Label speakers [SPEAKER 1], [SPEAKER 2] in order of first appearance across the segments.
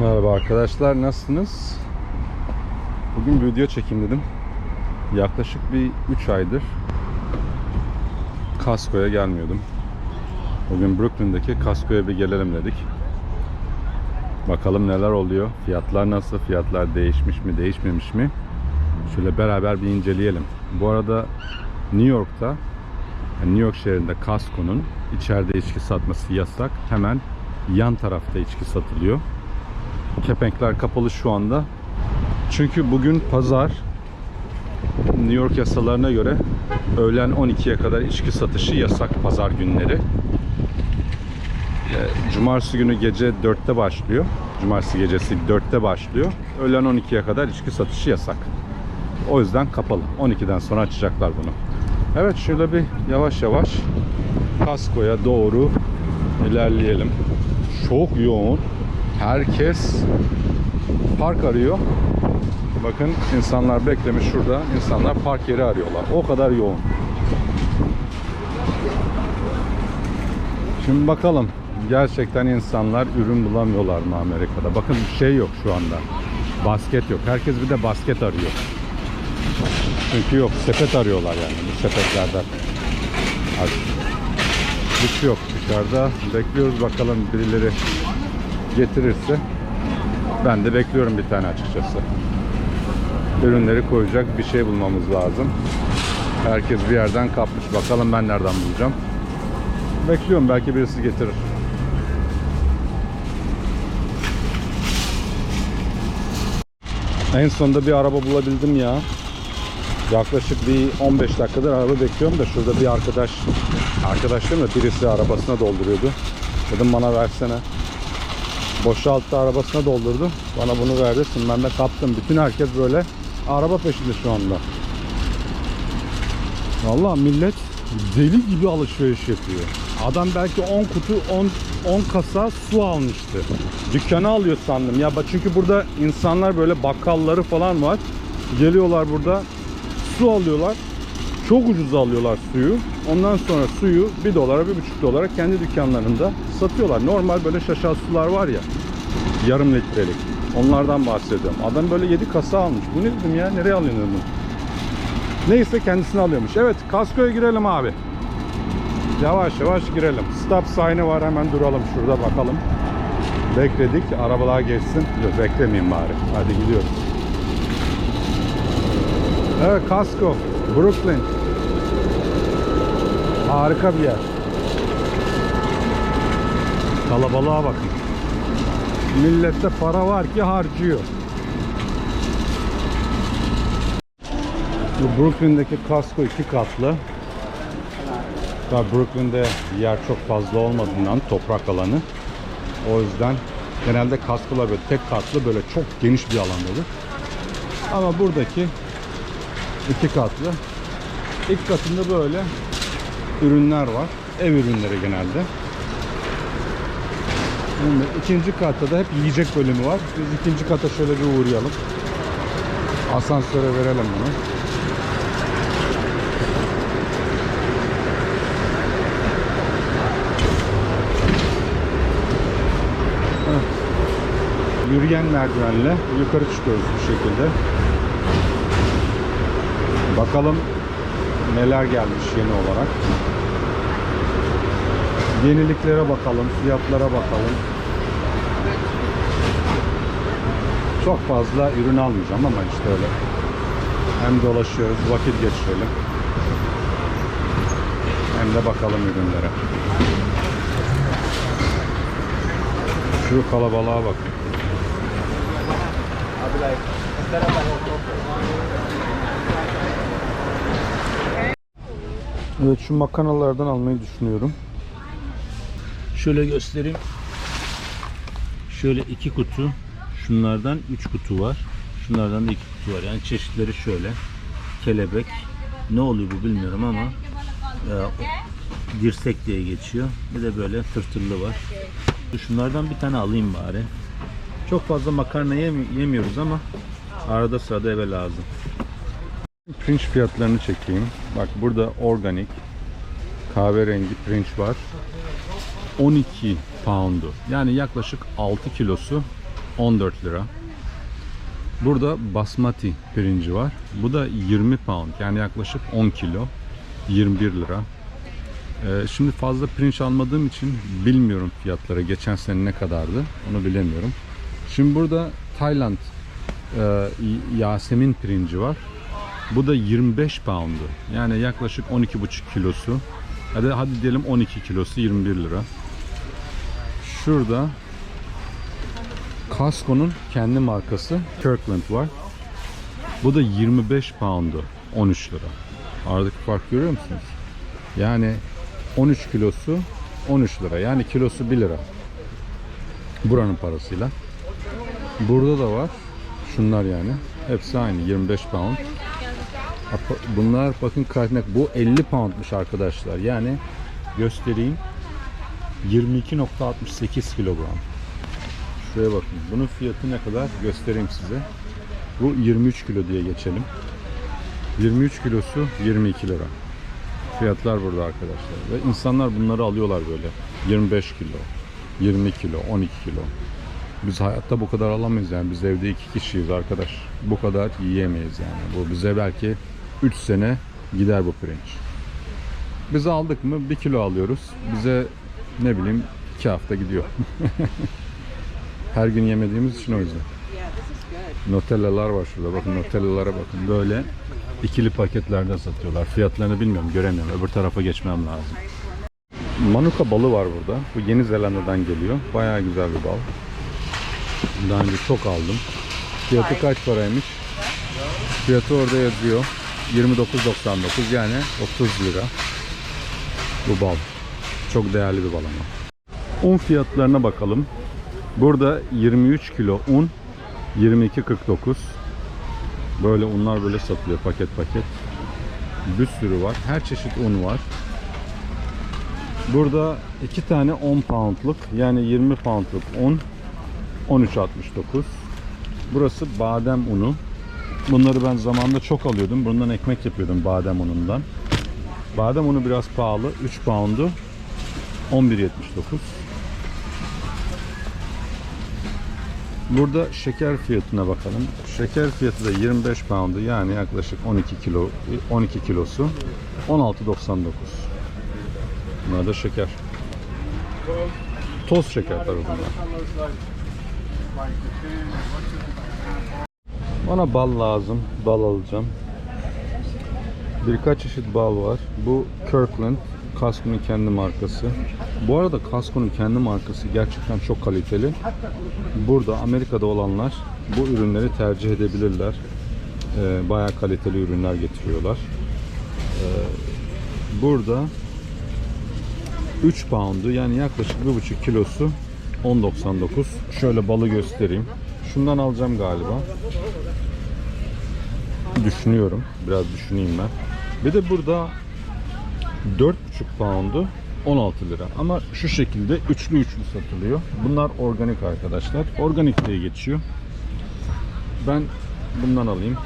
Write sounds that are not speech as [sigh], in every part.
[SPEAKER 1] Merhaba arkadaşlar nasılsınız? Bugün bir video çekeyim dedim. Yaklaşık bir 3 aydır Kasko'ya gelmiyordum. Bugün Brooklyn'deki Kasko'ya bir gelelim dedik. Bakalım neler oluyor. Fiyatlar nasıl? Fiyatlar değişmiş mi, değişmemiş mi? Şöyle beraber bir inceleyelim. Bu arada New York'ta New York şehrinde Costco'nun içeride içki satması yasak. Hemen yan tarafta içki satılıyor. Kepenkler kapalı şu anda. Çünkü bugün pazar. New York yasalarına göre öğlen 12'ye kadar içki satışı yasak pazar günleri. Ee, Cumartesi günü gece 4'te başlıyor. Cumartesi gecesi 4'te başlıyor. Öğlen 12'ye kadar içki satışı yasak. O yüzden kapalı. 12'den sonra açacaklar bunu. Evet şöyle bir yavaş yavaş Kasko'ya doğru ilerleyelim. Çok yoğun. Herkes park arıyor. Bakın insanlar beklemiş şurada. İnsanlar park yeri arıyorlar. O kadar yoğun. Şimdi bakalım. Gerçekten insanlar ürün bulamıyorlar mı Amerika'da? Bakın bir şey yok şu anda. Basket yok. Herkes bir de basket arıyor. Çünkü yok. Sepet arıyorlar yani. Bu sepetlerden. Hiç yok dışarıda. Bekliyoruz bakalım birileri getirirse. Ben de bekliyorum bir tane açıkçası. Ürünleri koyacak bir şey bulmamız lazım. Herkes bir yerden kapmış. Bakalım ben nereden bulacağım. Bekliyorum belki birisi getirir. En sonunda bir araba bulabildim ya. Yaklaşık bir 15 dakikadır araba bekliyorum da şurada bir arkadaş arkadaş değil mi? Birisi arabasına dolduruyordu. Dedim bana versene. Boşalttı arabasına doldurdu. Bana bunu verdi. Şimdi ben de kaptım. Bütün herkes böyle araba peşinde şu anda. Vallahi millet deli gibi alışveriş yapıyor. Adam belki 10 kutu 10 10 kasa su almıştı. Dükkanı alıyor sandım. Ya çünkü burada insanlar böyle bakkalları falan var. Geliyorlar burada su alıyorlar. Çok ucuz alıyorlar suyu. Ondan sonra suyu 1 dolara 1,5 dolara kendi dükkanlarında satıyorlar. Normal böyle şaşal sular var ya yarım litrelik. Onlardan bahsediyorum. Adam böyle 7 kasa almış. Bu ne dedim ya? Nereye alıyorsun bunu? Neyse kendisini alıyormuş. Evet kaskoya girelim abi. Yavaş yavaş girelim. Stop sign'ı var hemen duralım şurada bakalım. Bekledik arabalar geçsin. Yok beklemeyeyim bari. Hadi gidiyoruz. Evet Costco. Brooklyn. Harika bir yer. Kalabalığa bakın. Millette para var ki harcıyor. Bu Brooklyn'deki Costco iki katlı. Tabii Brooklyn'de yer çok fazla olmadığından toprak alanı. O yüzden genelde Costco'lar böyle tek katlı böyle çok geniş bir alandadır. Ama buradaki iki katlı. İlk katında böyle ürünler var. Ev ürünleri genelde. Şimdi ikinci katta da hep yiyecek bölümü var. Biz ikinci kata şöyle bir uğrayalım. Asansöre verelim bunu. Yürüyen merdivenle yukarı çıkıyoruz bu şekilde. Bakalım neler gelmiş yeni olarak. Yeniliklere bakalım, fiyatlara bakalım. Çok fazla ürün almayacağım ama işte öyle. Hem dolaşıyoruz, vakit geçirelim. Hem de bakalım ürünlere. Şu kalabalığa bak. Evet şu makarnalardan almayı düşünüyorum.
[SPEAKER 2] Şöyle göstereyim. Şöyle iki kutu. Şunlardan üç kutu var. Şunlardan da iki kutu var. Yani çeşitleri şöyle. Kelebek. Ne oluyor bu bilmiyorum ama e, dirsek diye geçiyor. Bir de böyle tırtırlı var. Şunlardan bir tane alayım bari. Çok fazla makarna yemi- yemiyoruz ama arada sırada eve lazım.
[SPEAKER 1] Pirinç fiyatlarını çekeyim. Bak burada organik kahverengi pirinç var. 12 poundu. Yani yaklaşık 6 kilosu 14 lira. Burada basmati pirinci var. Bu da 20 pound yani yaklaşık 10 kilo. 21 lira. Ee, şimdi fazla pirinç almadığım için bilmiyorum fiyatları. Geçen sene ne kadardı onu bilemiyorum. Şimdi burada Tayland e, Yasemin pirinci var. Bu da 25 poundu. Yani yaklaşık 12,5 kilosu. Hadi, hadi diyelim 12 kilosu 21 lira. Şurada Casco'nun kendi markası Kirkland var. Bu da 25 poundu 13 lira. Aradaki fark görüyor musunuz? Yani 13 kilosu 13 lira. Yani kilosu 1 lira. Buranın parasıyla. Burada da var. Şunlar yani. Hepsi aynı 25 pound. Bunlar bakın kaynak bu 50 poundmuş arkadaşlar. Yani göstereyim. 22.68 kilogram. Şuraya bakın. Bunun fiyatı ne kadar göstereyim size. Bu 23 kilo diye geçelim. 23 kilosu 22 lira. Fiyatlar burada arkadaşlar. Ve insanlar bunları alıyorlar böyle. 25 kilo, 20 kilo, 12 kilo. Biz hayatta bu kadar alamayız yani. Biz evde iki kişiyiz arkadaş. Bu kadar yiyemeyiz yani. Bu bize belki 3 sene gider bu pirinç. Biz aldık mı 1 kilo alıyoruz. Bize ne bileyim 2 hafta gidiyor. [laughs] Her gün yemediğimiz için o yüzden. Nutellalar var şurada. Bakın Nutellalara bakın. Böyle ikili paketlerde satıyorlar. Fiyatlarını bilmiyorum, göremiyorum. Öbür tarafa geçmem lazım. Manuka balı var burada. Bu Yeni Zelanda'dan geliyor. Bayağı güzel bir bal. Daha önce çok aldım. Fiyatı kaç paraymış? Fiyatı orada yazıyor. 29.99 yani 30 lira. Bu bal. Çok değerli bir bal ama. Un fiyatlarına bakalım. Burada 23 kilo un 22.49. Böyle unlar böyle satılıyor paket paket. Bir sürü var. Her çeşit un var. Burada iki tane 10 poundluk yani 20 poundluk un 13.69. Burası badem unu. Bunları ben zamanında çok alıyordum. Bundan ekmek yapıyordum badem unundan. Badem unu biraz pahalı. 3 poundu 11.79. Burada şeker fiyatına bakalım. Şeker fiyatı da 25 poundu yani yaklaşık 12 kilo 12 kilosu 16.99. Bunlar da şeker. Toz şeker tabii bunlar. Bana bal lazım. Bal alacağım. Birkaç çeşit bal var. Bu Kirkland. Casco'nun kendi markası. Bu arada Casco'nun kendi markası gerçekten çok kaliteli. Burada Amerika'da olanlar bu ürünleri tercih edebilirler. Ee, bayağı kaliteli ürünler getiriyorlar. Ee, burada 3 poundu yani yaklaşık 1,5 kilosu 10.99. Şöyle balı göstereyim. Şundan alacağım galiba. Düşünüyorum. Biraz düşüneyim ben. Bir de burada 4,5 poundu 16 lira. Ama şu şekilde üçlü üçlü satılıyor. Bunlar organik arkadaşlar. Organik diye geçiyor. Ben bundan alayım.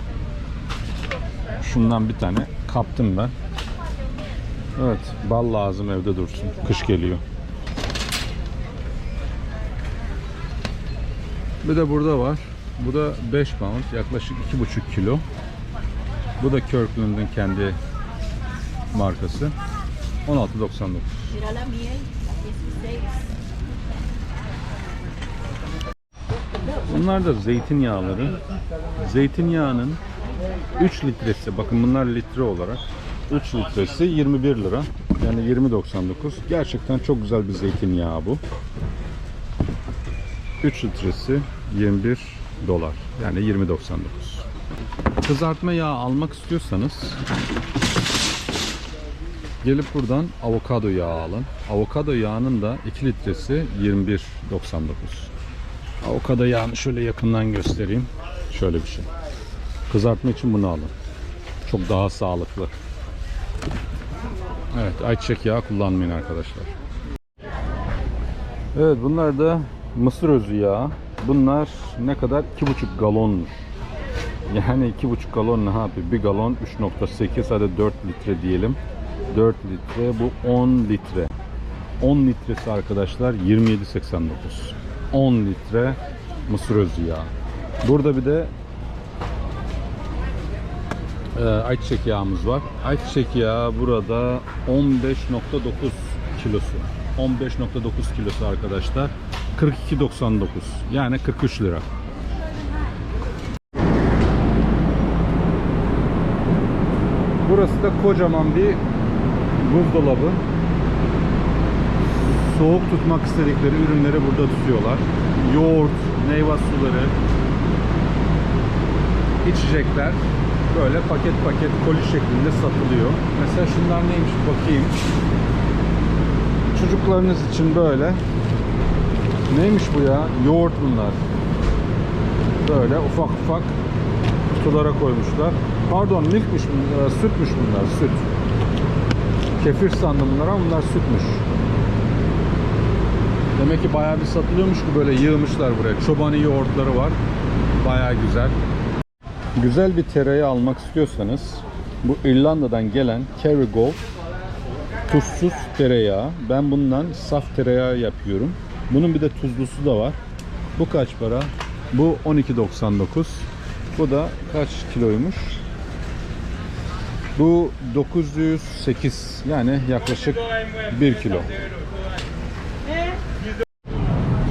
[SPEAKER 1] Şundan bir tane kaptım ben. Evet, bal lazım evde dursun. Kış geliyor. Bir de burada var. Bu da 5 pound, yaklaşık 2,5 kilo. Bu da Kirkland'ın kendi markası. 16.99.
[SPEAKER 3] Mira la miel, la 16.
[SPEAKER 1] Bunlar da zeytinyağları. Zeytinyağının 3 litresi, bakın bunlar litre olarak 3 litresi 21 lira. Yani 20.99. Gerçekten çok güzel bir zeytinyağı bu. 3 litresi 21 dolar. Yani 20.99. Kızartma yağı almak istiyorsanız gelip buradan avokado yağı alın. Avokado yağının da 2 litresi 21.99. Avokado yağını şöyle yakından göstereyim. Şöyle bir şey. Kızartma için bunu alın. Çok daha sağlıklı. Evet, ayçiçek yağı kullanmayın arkadaşlar. Evet, bunlar da mısır özü yağı. Bunlar ne kadar? 2,5 galonmuş. [laughs] Yani 2,5 galon ne yapıyor? Bir galon 3.8 hadi 4 litre diyelim. 4 litre bu 10 litre. 10 litresi arkadaşlar 27.89. 10 litre Mısır özü yağı. Burada bir de e, ayçiçek yağımız var. Ayçiçek yağı burada 15.9 kilosu. 15.9 kilosu arkadaşlar. 42.99 yani 43 lira. Burası da kocaman bir buzdolabı. Soğuk tutmak istedikleri ürünleri burada tutuyorlar. Yoğurt, meyve suları, içecekler böyle paket paket koli şeklinde satılıyor. Mesela şunlar neymiş bakayım. Çocuklarınız için böyle. Neymiş bu ya? Yoğurt bunlar. Böyle ufak ufak kutulara koymuşlar. Pardon milkmiş sütmüş bunlar, süt. Kefir sandım bunlar ama bunlar sütmüş. Demek ki bayağı bir satılıyormuş ki böyle yığmışlar buraya. Çobani yoğurtları var. Bayağı güzel. Güzel bir tereyağı almak istiyorsanız bu İrlanda'dan gelen Kerrygold tuzsuz tereyağı. Ben bundan saf tereyağı yapıyorum. Bunun bir de tuzlusu da var. Bu kaç para? Bu 12.99. Bu da kaç kiloymuş? Bu 908 yani yaklaşık 1 kilo.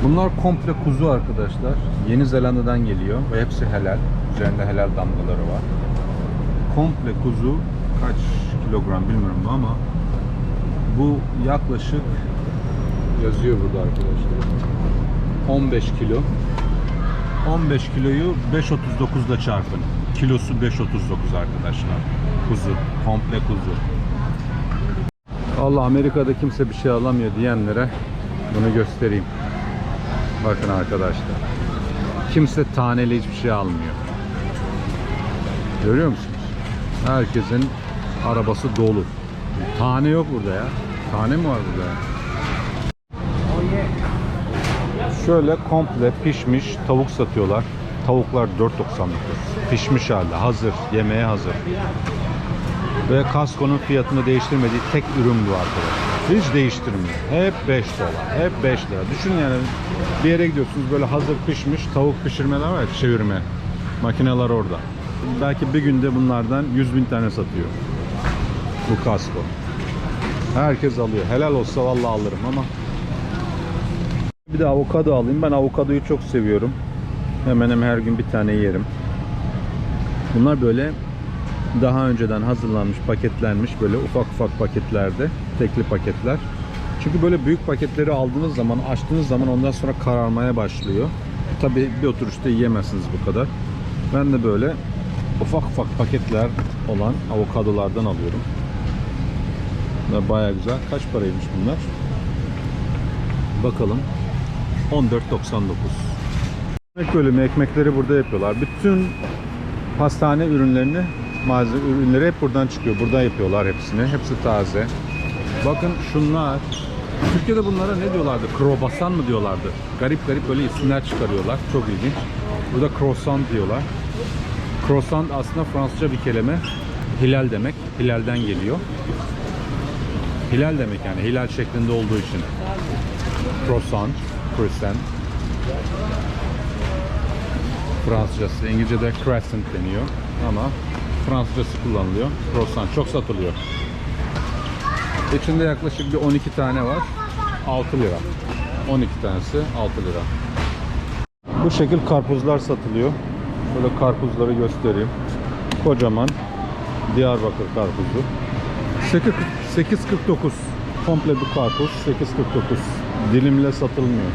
[SPEAKER 1] Bunlar komple kuzu arkadaşlar. Yeni Zelanda'dan geliyor ve hepsi helal. Üzerinde helal damgaları var. Komple kuzu kaç kilogram bilmiyorum ama bu yaklaşık yazıyor burada arkadaşlar. 15 kilo. 15 kiloyu 5.39 ile çarpın. Kilosu 5.39 arkadaşlar. Kuzu. Komple kuzu. Allah Amerika'da kimse bir şey alamıyor diyenlere bunu göstereyim. Bakın arkadaşlar. Kimse taneli hiçbir şey almıyor. Görüyor musunuz? Herkesin arabası dolu. Tane yok burada ya. Tane mi var burada? Şöyle komple pişmiş tavuk satıyorlar. Tavuklar 4.99. Pişmiş halde, hazır, yemeğe hazır. Ve Costco'nun fiyatını değiştirmediği tek ürün bu arkadaşlar. Hiç değiştirmiyor. Hep 5 dolar. Hep 5 lira. Düşünün yani bir yere gidiyorsunuz böyle hazır pişmiş tavuk pişirmeler var ya çevirme. Makineler orada. Belki bir günde bunlardan 100 bin tane satıyor. Bu Costco. Herkes alıyor. Helal olsa vallahi alırım ama bir de avokado alayım. Ben avokadoyu çok seviyorum. Hemen hemen her gün bir tane yerim. Bunlar böyle daha önceden hazırlanmış, paketlenmiş böyle ufak ufak paketlerde, tekli paketler. Çünkü böyle büyük paketleri aldığınız zaman, açtığınız zaman ondan sonra kararmaya başlıyor. Tabii bir oturuşta yiyemezsiniz bu kadar. Ben de böyle ufak ufak paketler olan avokadolardan alıyorum. Bunlar bayağı güzel. Kaç paraymış bunlar? Bakalım. 14.99. Ekmek bölümü ekmekleri burada yapıyorlar. Bütün pastane ürünlerini malzeme ürünleri hep buradan çıkıyor. Burada yapıyorlar hepsini. Hepsi taze. Bakın şunlar. Türkiye'de bunlara ne diyorlardı? Krobasan mı diyorlardı? Garip garip böyle isimler çıkarıyorlar. Çok ilginç. Burada croissant diyorlar. Croissant aslında Fransızca bir kelime. Hilal demek. Hilalden geliyor. Hilal demek yani. Hilal şeklinde olduğu için. Croissant. Croissant. Fransızcası. İngilizce'de crescent deniyor. Ama Fransızcası kullanılıyor. Croissant çok satılıyor. İçinde yaklaşık bir 12 tane var. 6 lira. 12 tanesi 6 lira. Bu şekil karpuzlar satılıyor. Böyle karpuzları göstereyim. Kocaman Diyarbakır karpuzu. 8 8.49 komple bir karpuz 8.49 dilimle satılmıyor.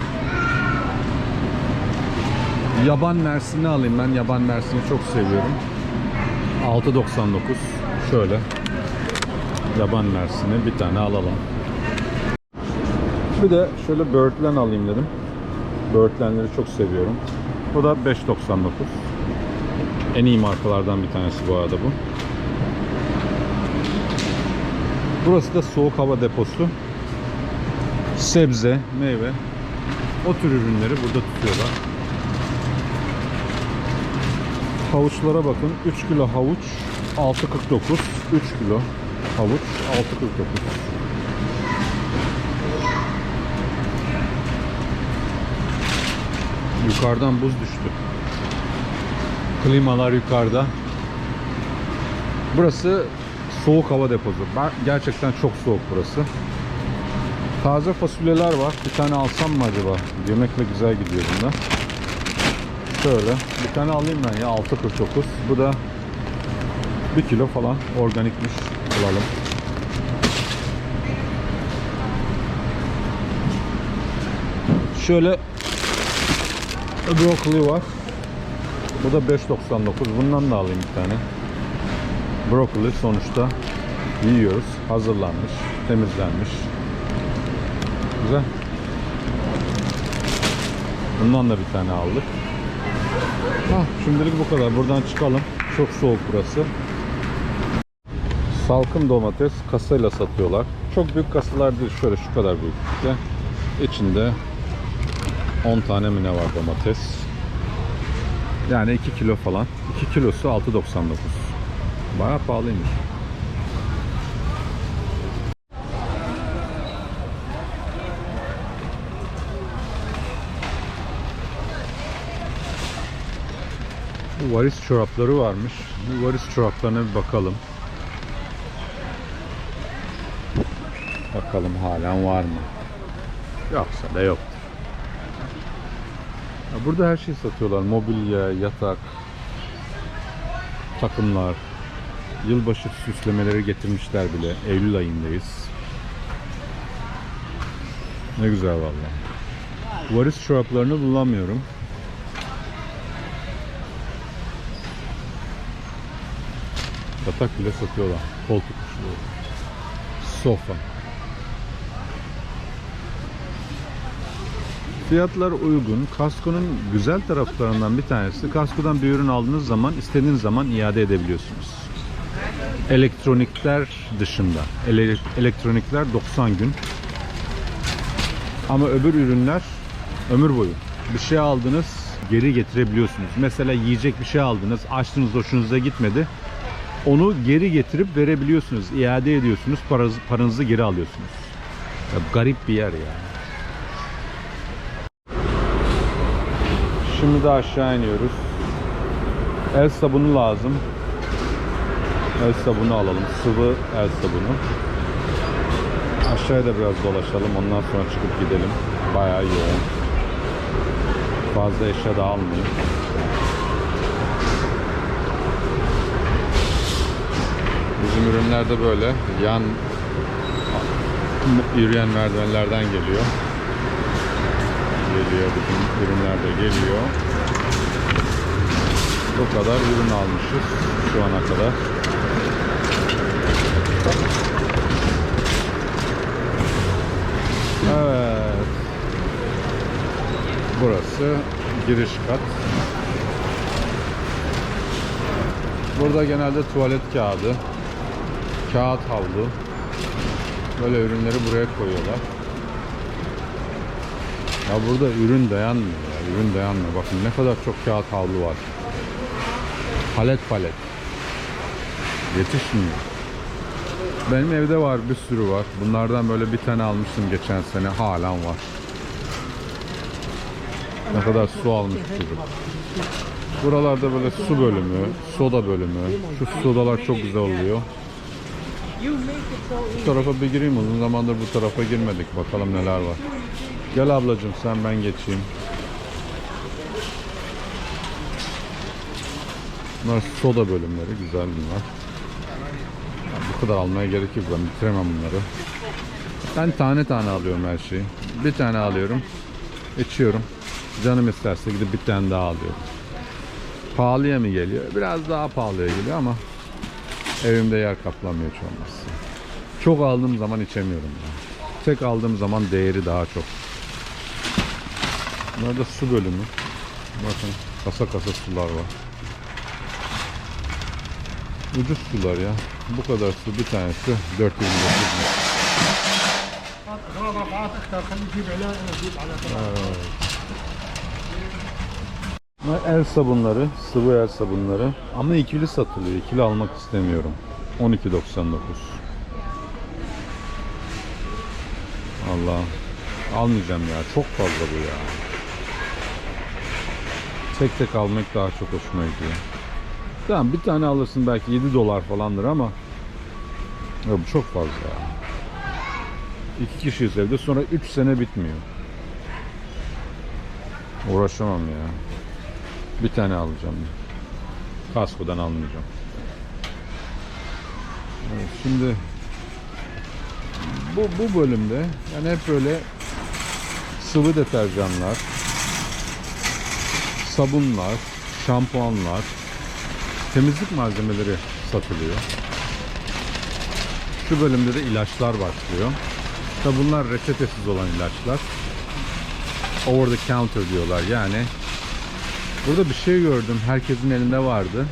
[SPEAKER 1] Yaban mersini alayım ben. Yaban mersini çok seviyorum. 6.99 şöyle. Yaban mersini bir tane alalım. Bir de şöyle böğürtlen alayım dedim. Böğürtlenleri çok seviyorum. Bu da 5.99. En iyi markalardan bir tanesi bu arada bu. Burası da soğuk hava deposu. Sebze, meyve, o tür ürünleri burada tutuyorlar. Havuçlara bakın. 3 kilo havuç 6.49. 3 kilo havuç 6.49. Yukarıdan buz düştü. Klimalar yukarıda. Burası soğuk hava deposu. Ben gerçekten çok soğuk burası. Taze fasulyeler var. Bir tane alsam mı acaba? Yemekle güzel gidiyor bunlar. Şöyle. Bir tane alayım ben ya. 6.49. Bu da 1 kilo falan organikmiş. Alalım. Şöyle brokoli var. Bu da 5.99. Bundan da alayım bir tane. Brokoli sonuçta yiyoruz. Hazırlanmış, temizlenmiş. Güzel. Bundan da bir tane aldık. Hah, şimdilik bu kadar. Buradan çıkalım. Çok soğuk burası. Salkım domates kasayla satıyorlar. Çok büyük kasalar değil. Şöyle şu kadar büyüklükte. İçinde 10 tane mi ne var domates. Yani 2 kilo falan. 2 kilosu 6.99. Bayağı pahalıymış. Varis çorapları varmış. Bu varis çoraplarına bir bakalım. Bakalım halen var mı? Yoksa da yoktur. Burada her şeyi satıyorlar. Mobilya, yatak, takımlar. Yılbaşı süslemeleri getirmişler bile. Eylül ayındayız. Ne güzel vallahi. Varis çoraplarını bulamıyorum. Yatak bile satıyorlar. Koltuk kuşları. Sofa. Fiyatlar uygun. Kasko'nun güzel taraflarından bir tanesi kaskodan bir ürün aldığınız zaman istediğiniz zaman iade edebiliyorsunuz. Elektronikler dışında. Ele- elektronikler 90 gün. Ama öbür ürünler ömür boyu. Bir şey aldınız geri getirebiliyorsunuz. Mesela yiyecek bir şey aldınız, açtınız hoşunuza gitmedi. Onu geri getirip verebiliyorsunuz. iade ediyorsunuz, paranızı, paranızı geri alıyorsunuz. Ya garip bir yer yani. Şimdi de aşağı iniyoruz. El sabunu lazım. El sabunu alalım. Sıvı el sabunu. Aşağıya da biraz dolaşalım. Ondan sonra çıkıp gidelim. Bayağı yoğun. Fazla eşya da almayayım. Ürünler de böyle yan yürüyen merdivenlerden geliyor geliyor. Bütün ürünler de geliyor. Bu kadar ürün almışız şu ana kadar. Evet. Burası giriş kat. Burada genelde tuvalet kağıdı, kağıt havlu, böyle ürünleri buraya koyuyorlar. Ya burada ürün dayanmıyor ya. Ürün dayanmıyor. Bakın ne kadar çok kağıt havlu var. Palet palet. Yetişmiyor. Benim evde var bir sürü var. Bunlardan böyle bir tane almıştım geçen sene. Halen var. Ne kadar su almış çocuk. Buralarda böyle su bölümü, soda bölümü. Şu sodalar çok güzel oluyor. Bu tarafa bir gireyim uzun zamandır bu tarafa girmedik. Bakalım neler var. Gel ablacığım sen ben geçeyim. Bunlar soda bölümleri güzel bunlar. Bu kadar almaya gerek yok ben bitiremem bunları. Ben tane tane alıyorum her şeyi. Bir tane alıyorum. içiyorum. Canım isterse gidip bir tane daha alıyorum. Pahalıya mı geliyor? Biraz daha pahalıya geliyor ama evimde yer kaplamıyor hiç olmazsa. Çok aldığım zaman içemiyorum. Ben. Tek aldığım zaman değeri daha çok. Bunlar da su bölümü. Bakın kasa kasa sular var. Ucuz sular ya. Bu kadar su bir tanesi 429 lira. Evet. Bunlar el sabunları, sıvı el sabunları. Ama ikili satılıyor. İkili almak istemiyorum. 12.99. Allah. Almayacağım ya. Çok fazla bu ya. tek tek almak daha çok hoşuma gidiyor. Tamam bir tane alırsın belki 7 dolar falandır ama ya bu çok fazla ya. İki kişiyiz evde sonra 3 sene bitmiyor. Uğraşamam ya. Bir tane alacağım. Kaskodan almayacağım. Evet, şimdi bu, bu bölümde yani hep böyle sıvı deterjanlar, sabunlar, şampuanlar, temizlik malzemeleri satılıyor. Şu bölümde de ilaçlar başlıyor. Tabi bunlar reçetesiz olan ilaçlar. Over the counter diyorlar yani. Burada bir şey gördüm. Herkesin elinde vardı.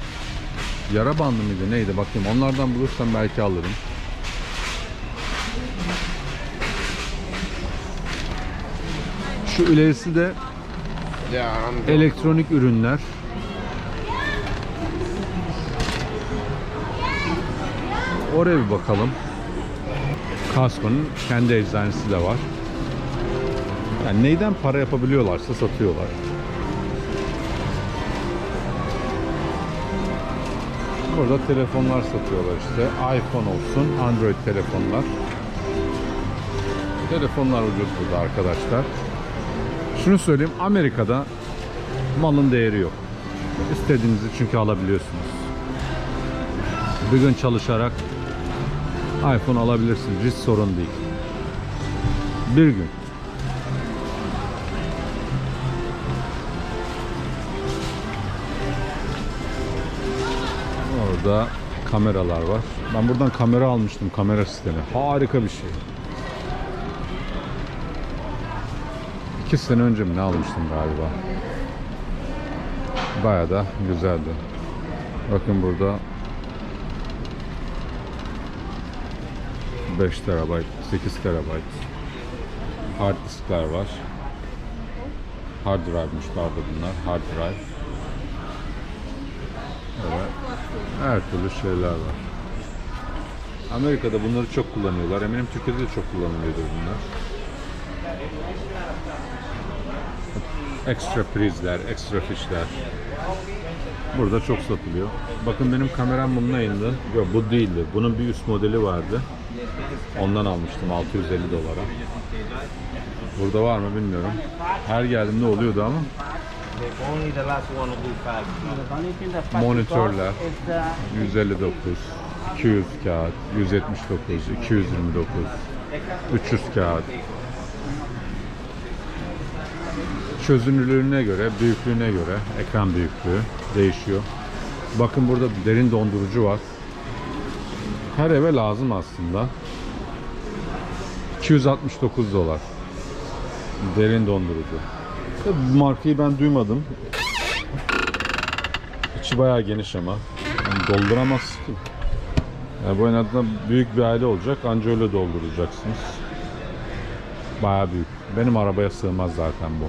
[SPEAKER 1] Yara bandı mıydı neydi bakayım. Onlardan bulursam belki alırım. Şu ilerisi de elektronik ürünler. Oraya bir bakalım. Kasko'nun kendi eczanesi de var. Yani neyden para yapabiliyorlarsa satıyorlar. Burada telefonlar satıyorlar işte. iPhone olsun, Android telefonlar. Telefonlar ucuz burada arkadaşlar. Şunu söyleyeyim, Amerika'da malın değeri yok. İstediğinizi çünkü alabiliyorsunuz. Bir gün çalışarak iPhone alabilirsiniz. Hiç sorun değil. Bir gün. Orada kameralar var. Ben buradan kamera almıştım. Kamera sistemi. Harika bir şey. İki sene önce mi ne almıştım galiba. Baya da güzeldi. Bakın burada 5 terabayt, 8 terabayt hard diskler var. Hard drive'mış pardon bunlar. Hard drive. Evet. Her türlü şeyler var. Amerika'da bunları çok kullanıyorlar. Eminim Türkiye'de de çok kullanılıyordur bunlar. Ekstra prizler, ekstra fişler. Burada çok satılıyor. Bakın benim kameram bununla indi. Yok bu değildi. Bunun bir üst modeli vardı. Ondan almıştım 650 dolara. Burada var mı bilmiyorum. Her geldiğimde oluyordu ama
[SPEAKER 4] Only
[SPEAKER 1] monitörler
[SPEAKER 3] is the
[SPEAKER 1] 159, 200 kağıt, 179, 229, 300 kağıt. Çözünürlüğüne göre, büyüklüğüne göre, ekran büyüklüğü değişiyor. Bakın burada derin dondurucu var. Her eve lazım aslında. 269 dolar. Derin dondurucu. Tabii Bu markayı ben duymadım. İçi bayağı geniş ama. Yani dolduramaz ki. Yani bu en azından büyük bir aile olacak. Anca öyle dolduracaksınız. Bayağı büyük. Benim arabaya sığmaz zaten bu.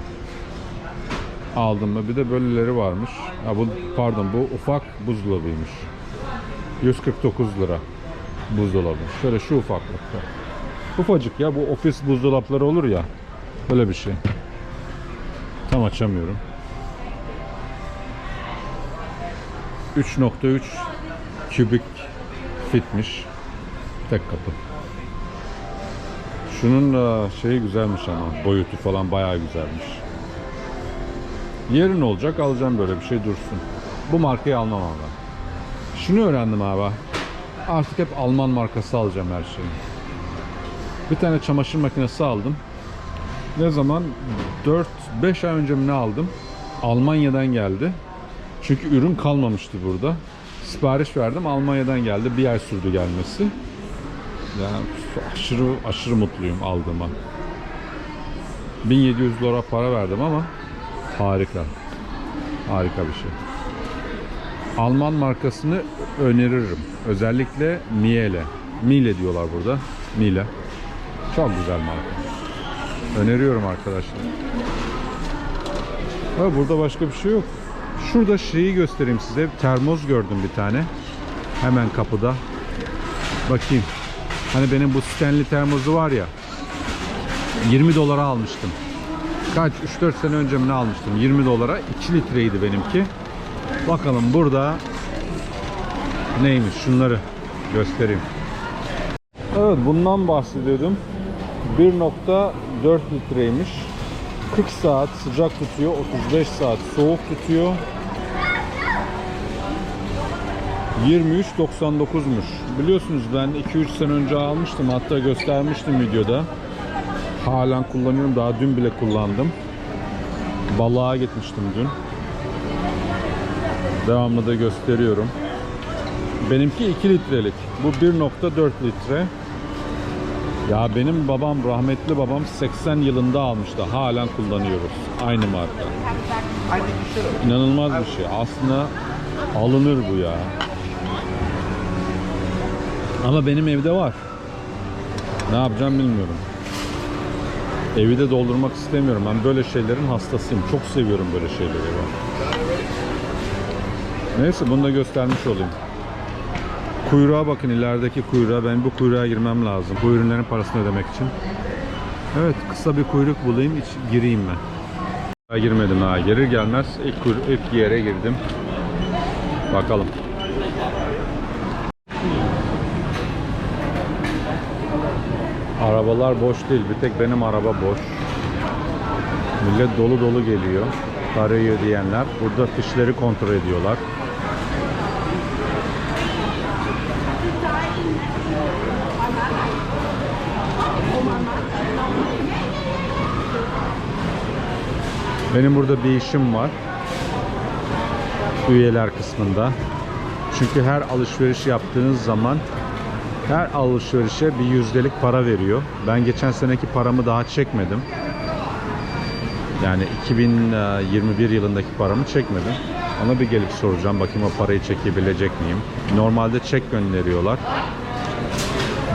[SPEAKER 1] Aldım mı? Bir de böyleleri varmış. Ha bu pardon bu ufak buzdolabıymış. 149 lira buzdolabı. Şöyle şu ufaklıkta. Ufacık ya bu ofis buzdolapları olur ya. Böyle bir şey. Tam açamıyorum. 3.3 kübik fitmiş. Tek kapı. Şunun da şeyi güzelmiş ama boyutu falan bayağı güzelmiş. Yarın olacak alacağım böyle bir şey dursun. Bu markayı almam abi. Şunu öğrendim abi. Artık hep Alman markası alacağım her şeyi. Bir tane çamaşır makinesi aldım. Ne zaman 4-5 ay önce mi ne aldım? Almanya'dan geldi. Çünkü ürün kalmamıştı burada. Sipariş verdim Almanya'dan geldi. Bir ay sürdü gelmesi. Yani aşırı aşırı mutluyum aldığıma. 1700 dolar para verdim ama harika. Harika bir şey. Alman markasını öneririm. Özellikle Miele. Miele diyorlar burada. Miele. Çok güzel marka. Öneriyorum arkadaşlar. Ha, burada başka bir şey yok. Şurada şeyi göstereyim size. Termos gördüm bir tane. Hemen kapıda. Bakayım. Hani benim bu Stanley termosu var ya. 20 dolara almıştım. kaç 3-4 sene önce mi ne almıştım 20 dolara 2 litreydi benimki. Bakalım burada neymiş şunları göstereyim. Evet bundan bahsediyordum. 1.4 litreymiş. 40 saat sıcak tutuyor, 35 saat soğuk tutuyor. 23.99'muş. Biliyorsunuz ben 2-3 sene önce almıştım. Hatta göstermiştim videoda. Halen kullanıyorum. Daha dün bile kullandım. Balığa gitmiştim dün. Devamlı da gösteriyorum. Benimki 2 litrelik. Bu 1.4 litre. Ya benim babam, rahmetli babam 80 yılında almıştı. Halen kullanıyoruz. Aynı marka. İnanılmaz bir şey. Aslında alınır bu ya. Ama benim evde var. Ne yapacağım bilmiyorum. Evi de doldurmak istemiyorum. Ben böyle şeylerin hastasıyım. Çok seviyorum böyle şeyleri. Neyse bunu da göstermiş olayım. Kuyruğa bakın ilerideki kuyruğa. Ben bu kuyruğa girmem lazım. Bu ürünlerin parasını ödemek için. Evet kısa bir kuyruk bulayım. iç, gireyim ben. Girmedim ha. Gelir gelmez ilk, kuyru- ilk yere girdim. Bakalım. Arabalar boş değil. Bir tek benim araba boş. Millet dolu dolu geliyor. Parayı ödeyenler. Burada fişleri kontrol ediyorlar. Benim burada bir işim var. Üyeler kısmında. Çünkü her alışveriş yaptığınız zaman her alışverişe bir yüzdelik para veriyor. Ben geçen seneki paramı daha çekmedim. Yani 2021 yılındaki paramı çekmedim. Ona bir gelip soracağım. Bakayım o parayı çekebilecek miyim? Normalde çek gönderiyorlar.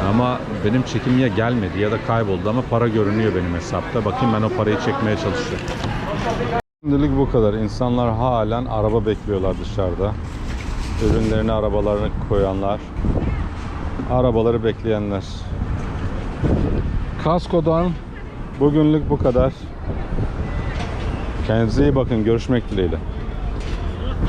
[SPEAKER 1] Ama benim çekim ya gelmedi ya da kayboldu ama para görünüyor benim hesapta. Bakayım ben o parayı çekmeye çalışıyorum. Şimdilik bu kadar. İnsanlar halen araba bekliyorlar dışarıda. Ürünlerini arabalarına koyanlar. Arabaları bekleyenler. Kasko'dan bugünlük bu kadar. Kendinize iyi bakın. Görüşmek dileğiyle.